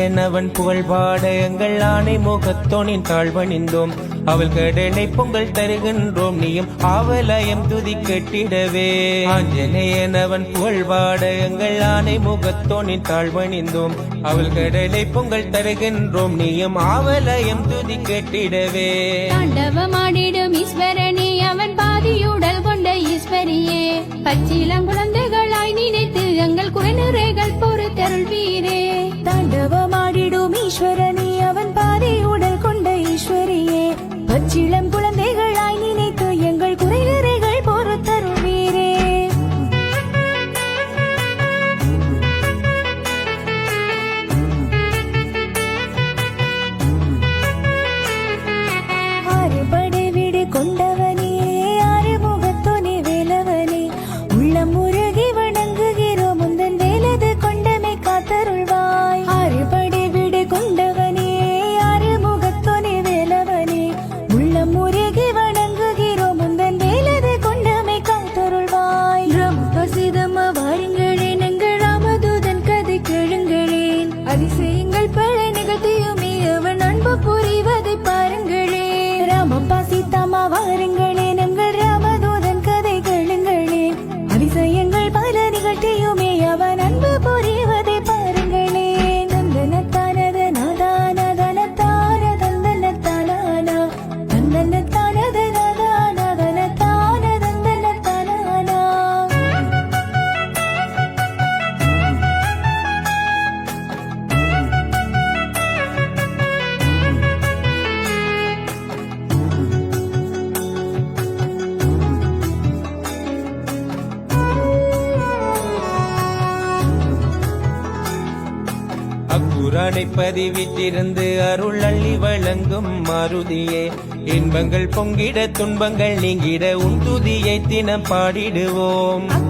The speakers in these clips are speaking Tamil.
அஞ்சனையனவன் புகழ் பாட எங்கள் ஆணை முகத்தோனின் தாழ்வணிந்தோம். அவள் கடனை பொங்கல் தருகின்றோம். நீயும் ஆவலயம் துதி கட்டிடவே. ஆஞ்சநேயனவன் புகழ் பாட எங்கள் ஆணை முகத்தோனின் தாழ்வணிந்தோம். அவள் கடலை பொங்கல் தருகின்றோம். நீயும் ஆவலயம் துதி கட்டிடவே. தாண்டவமாடிடும் ஈஸ்வரனே அவன் பாதியுடல் கொண்ட ஈஸ்வரியே. பச்சிலம் குழந்தைகளாய் நினைத்து எங்கள் குறைநிறைகள் பொறுத்தருள்வீரே தாண்டவமாடிடும் அக்குரானை பதிவிட்டிருந்து அருள் அள்ளி வழங்கும் மாருதியே. இன்பங்கள் பொங்கிட துன்பங்கள் நீங்கிட உன் துதியை தினம் பாடிடுவோம்.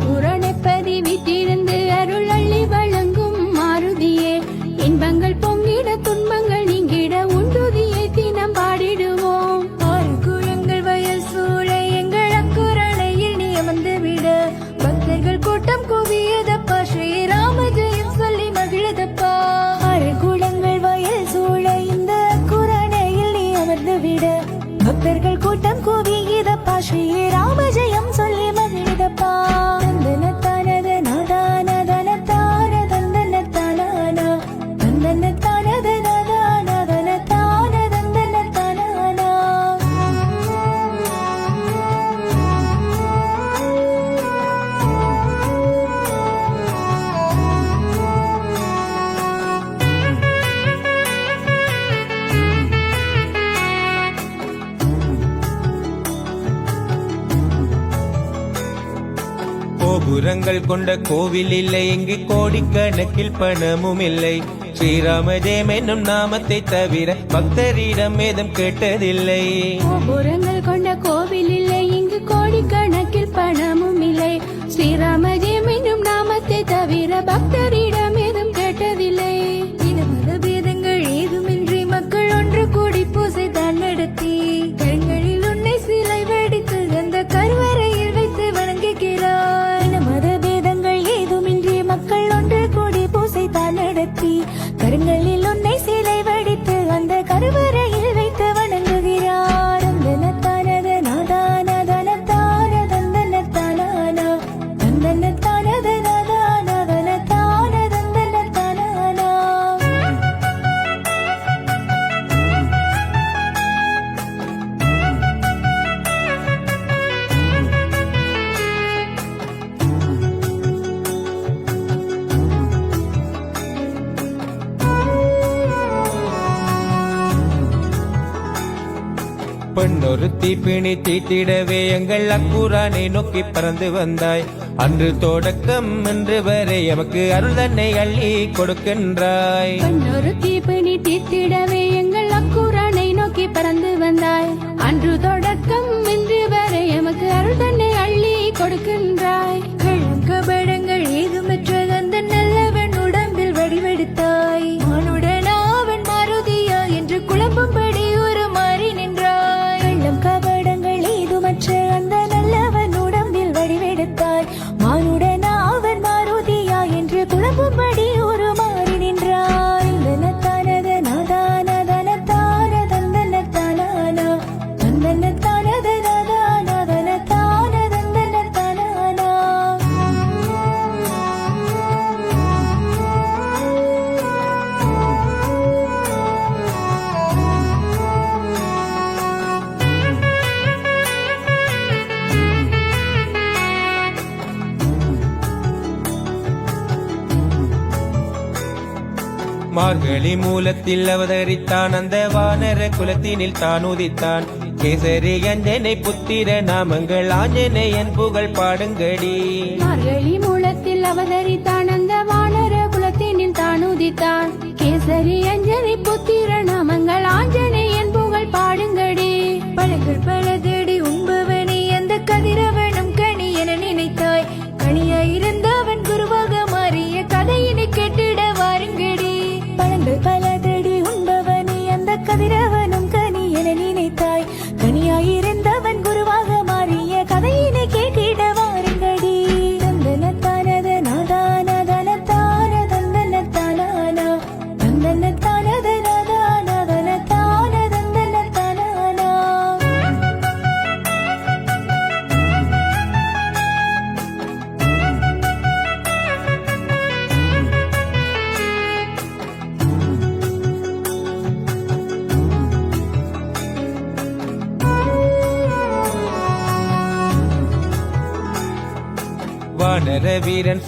கோபுரங்கள் கொண்ட கோவில் இல்லை. இங்கு கோடிக்கணக்கில் பணமும் இல்லை. ஸ்ரீராம ஜெயம் என்னும் நாமத்தை தவிர பக்தரிடம் ஏதும் கேட்டதில்லை. கோபுரங்கள் கொண்ட கோவில் இல்லை. இங்கு கோடிக்கணக்கில் பணமும் இல்லை. ஸ்ரீராம ஜெயம் என்னும் நாமத்தை தவிர பக்தரிடம் பெண்ணொரு பிணி தீட்டிடவே எங்கள் அக்குரானை நோக்கி பறந்து வந்தாய். அன்று தொடக்கம் இன்று வரை எமக்கு அருள் தன்னை அள்ளி கொடுக்கின்றாய். கண்ணொரு பிணி தீட்டிடவே எங்கள் அக்குரானை நோக்கி பறந்து வந்தாய். அன்று தொடக்கம் மார்கழி மூலத்தில் அவதரித்தான். அந்த வானர குலத்தினில் தான் உதித்தான். கேசரி அஞ்சனை புத்திர நாமங்கள் ஆஞ்சநேயன் புகழ் பாடுங்கடி. மார்கழி மூலத்தில் அவதரித்தான். அந்த வானர குலத்தினில் தான் உதித்தான். கேசரி அஞ்சனை புத்திர நாமங்கள் ஆஞ்சநேயன் புகழ் பாடுங்கடி. பழங்கள் பழ அந்த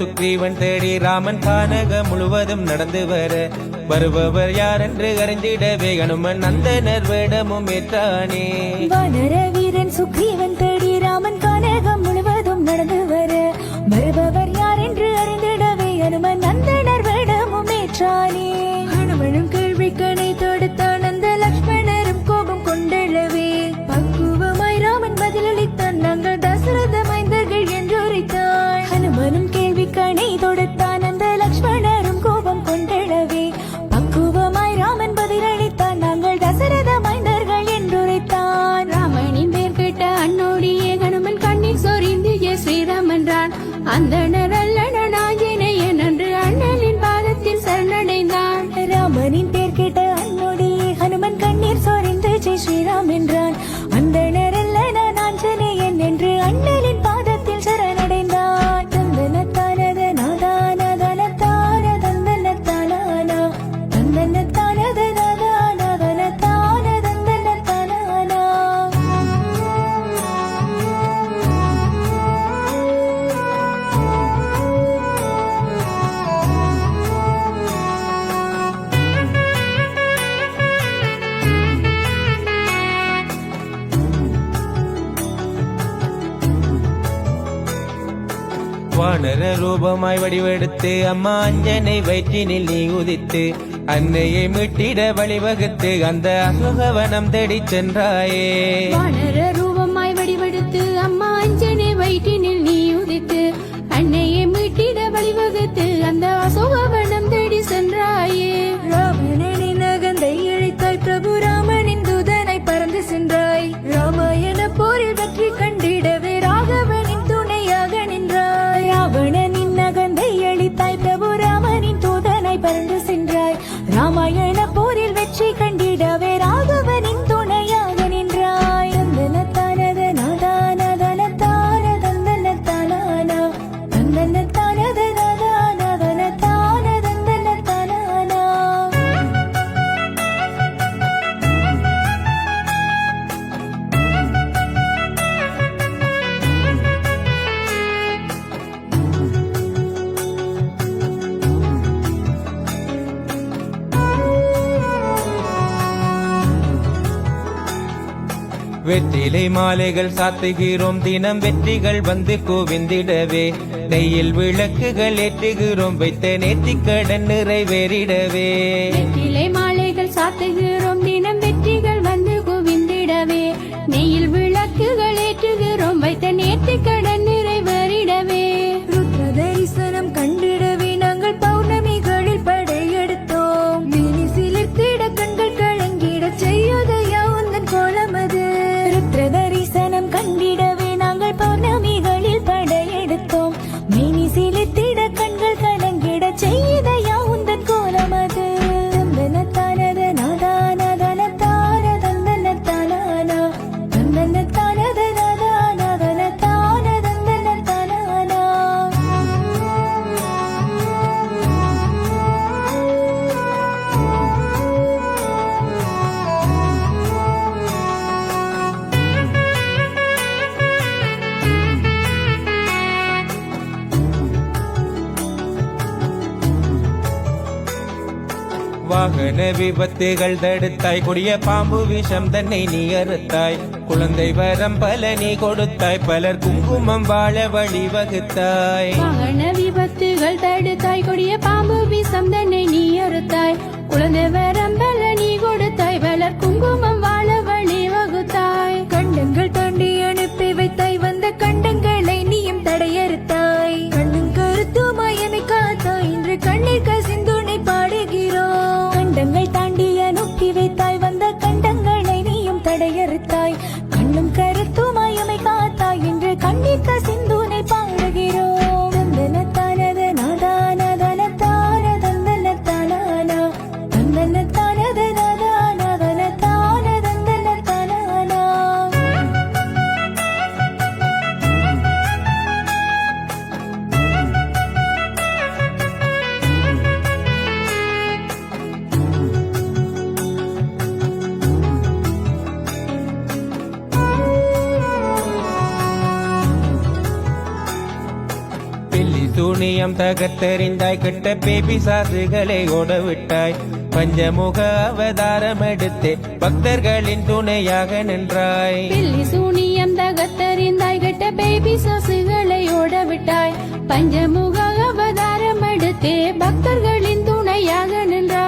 சுக்ரீவன் தேடி ராமன் கானக முழுவதும் நடந்து வர. வருபவர் யார் என்று அறிந்திடவே அனுமன் நந்தனர் வேடமும் ஏற்றானே. வனர வீரன் சுக்ரீவன் தேடி ராமன் கானகம் முழுவதும் நடந்து வர. வருபவர் யார் என்று அறிந்திடவே அனுமன் நந்தனர் வேடமும் ஏற்றானே. ரூபமாய் வடிவெடுத்து அம்மா அஞ்சனை வயிற்றினில் நீ உதித்து அன்னையை மீட்டிட வழிவகுத்து அந்த அசுகவனம் தேடி சென்றாயே. வானர ரூபமாய் வடிவெடுத்து அம்மா அஞ்சனை வயிற்றினில் நீ உதித்து அன்னையை மீட்டிட வழிவகுத்து அந்த அசுகவனம் வெற்றிலை மாலைகள் சாத்துகிறோம். தினம் வெற்றிகள் வந்து குவிந்திடவே. நெய்யில் விளக்குகள் ஏற்றுகிறோம். வைத்த நேர்த்திக்கடன் நிறைவேறிடவே. வெற்றிலை மாலைகள் சாத்துகிறோம். வாகன விபத்துகள் தடுத்தாய். கொடிய பாம்பு விஷம் தன்னை நீ அறுத்தாய். குழந்தை வரம் பல நீ கொடுத்தாய். பலர் குங்குமம் வாழ வழி வகுத்தாய் வாகன விபத்துகள் தடுத்தாய். கொடிய பாம்பு விஷம் தன்னை நீ அறுத்தாய். குழந்தை வரம் பல நீ கொடுத்தாய். பலர் குங்குமம் சூனியம் தகத்தெறிந்தாய் கிட்ட பேபி சாசுகளை ஓட விட்டாய் பஞ்சமுக அவதாரம் எடுத்து பக்தர்களின் துணையாக நின்றாய். சூனியம் தகத்தறிந்தாய் கிட்ட பேபி சாசுகளை ஓட விட்டாய் பஞ்சமுக அவதாரம் எடுத்தே பக்தர்களின் துணையாக நின்றாய்.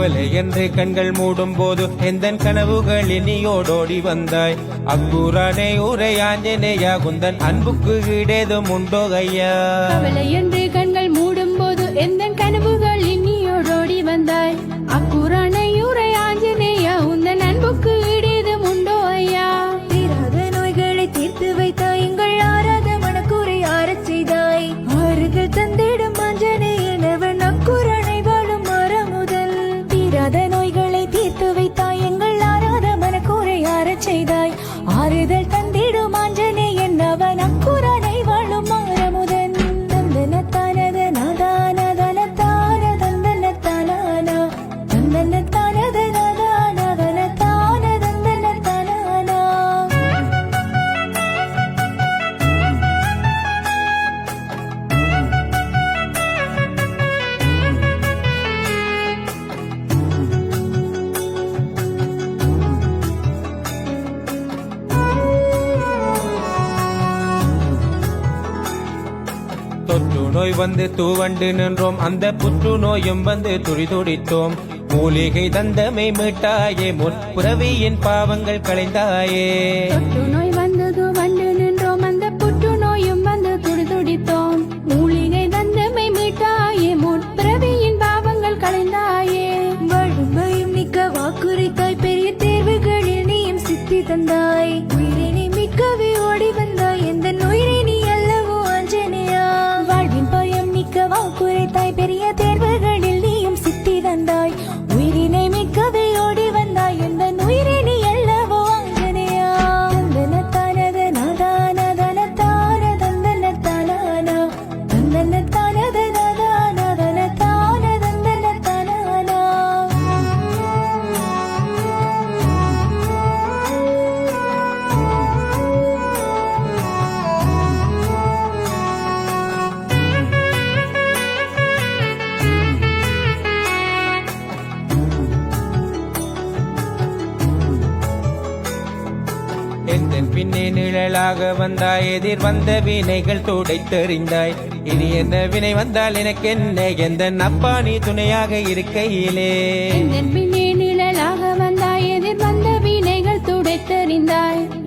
கவலை என்று கண்கள் மூடும் போது எந்த கனவுகள் இனியோடோடி வந்தாய்? அக்கூரானே உரையாஞ்சனேயா குந்தன்? அன்புக்கு ஈடேதும் உண்டோ ஐயா கவலை என்று வந்து தூவண்டு நின்றோம். அந்த புற்று நோயும் வந்து துடிதுடித்தோம் மூலிகை தந்தமை மீட்டாயே முற்புறவியின் பாவங்கள் களைந்தாயே. வினையாக வந்தாய் எதிர் வந்த வினைகள் துடைத்தெறிந்தாய். இனி என்ன வினை வந்தால் எனக்கு என்ன? எந்த அப்பா நீ துணையாக இருக்கையிலே. நிழலாக வந்தாய் எதிர் வந்த வினைகள் துடைத்தறிந்தாய்.